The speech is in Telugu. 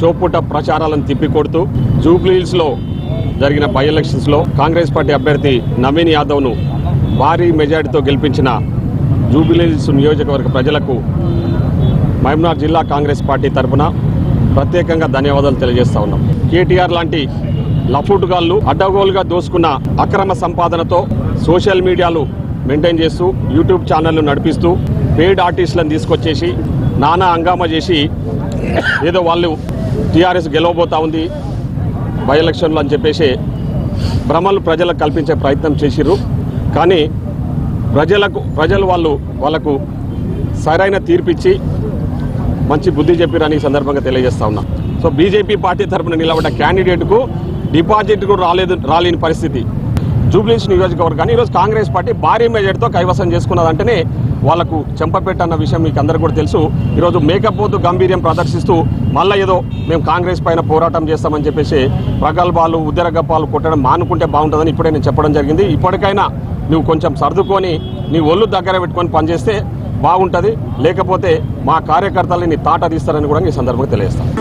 షోపుట ప్రచారాలను తిప్పికొడుతూ జూబ్లీహిల్స్లో జరిగిన బై ఎలక్షన్స్లో కాంగ్రెస్ పార్టీ అభ్యర్థి నవీన్ యాదవ్ను భారీ మెజార్టీతో గెలిపించిన జూబ్లీహిల్స్ నియోజకవర్గ ప్రజలకు మహమ్నార్ జిల్లా కాంగ్రెస్ పార్టీ తరఫున ప్రత్యేకంగా ధన్యవాదాలు తెలియజేస్తా ఉన్నాం. కేటీఆర్ లాంటి లఫూటుగాళ్ళు అడ్డగోలుగా దోసుకున్న అక్రమ సంపాదనతో సోషల్ మీడియాలు మెయింటైన్ చేస్తూ యూట్యూబ్ ఛానళ్ళు నడిపిస్తూ పెయిడ్ ఆర్టిస్టులను తీసుకొచ్చేసి నానా హంగామా చేసి ఏదో వాళ్ళు టీఆర్ఎస్ గెలవబోతా ఉంది. బై ఎలక్షన్లు అని చెప్పేసి భ్రమలు ప్రజలకు కల్పించే ప్రయత్నం చేసిర్రు. కానీ ప్రజలకు ప్రజలు వాళ్ళు వాళ్ళకు సరైన తీర్పిచ్చి మంచి బుద్ధి చెప్పిరని ఈ సందర్భంగా తెలియజేస్తా ఉన్నా. సో బీజేపీ పార్టీ తరఫున నిలబడ్డ క్యాండిడేట్కు డిపాజిట్ కూడా రాలేదు రాలేని పరిస్థితి. జూబ్లీస్ నియోజకవర్గాన్ని ఈరోజు కాంగ్రెస్ పార్టీ భారీ మెజార్టీతో కైవసం చేసుకున్నదంటేనే వాళ్ళకు చెంపపేట అన్న విషయం మీకు అందరికీ కూడా తెలుసు. ఈరోజు మేకపోతు గంభీర్యం ప్రదర్శిస్తూ మళ్ళీ ఏదో మేము కాంగ్రెస్ పైన పోరాటం చేస్తామని చెప్పేసి ప్రగల్భాలు ఉద్దరగప్పాలు కొట్టడం మానుకుంటే బాగుంటుందని ఇప్పుడే నేను చెప్పడం జరిగింది. ఇప్పటికైనా నువ్వు కొంచెం సర్దుకొని నీ ఒళ్ళు దగ్గర పెట్టుకొని పనిచేస్తే బాగుంటుంది. లేకపోతే మా కార్యకర్తలని తాట తీస్తారని కూడా ఈ సందర్భంగా తెలియజేస్తాను.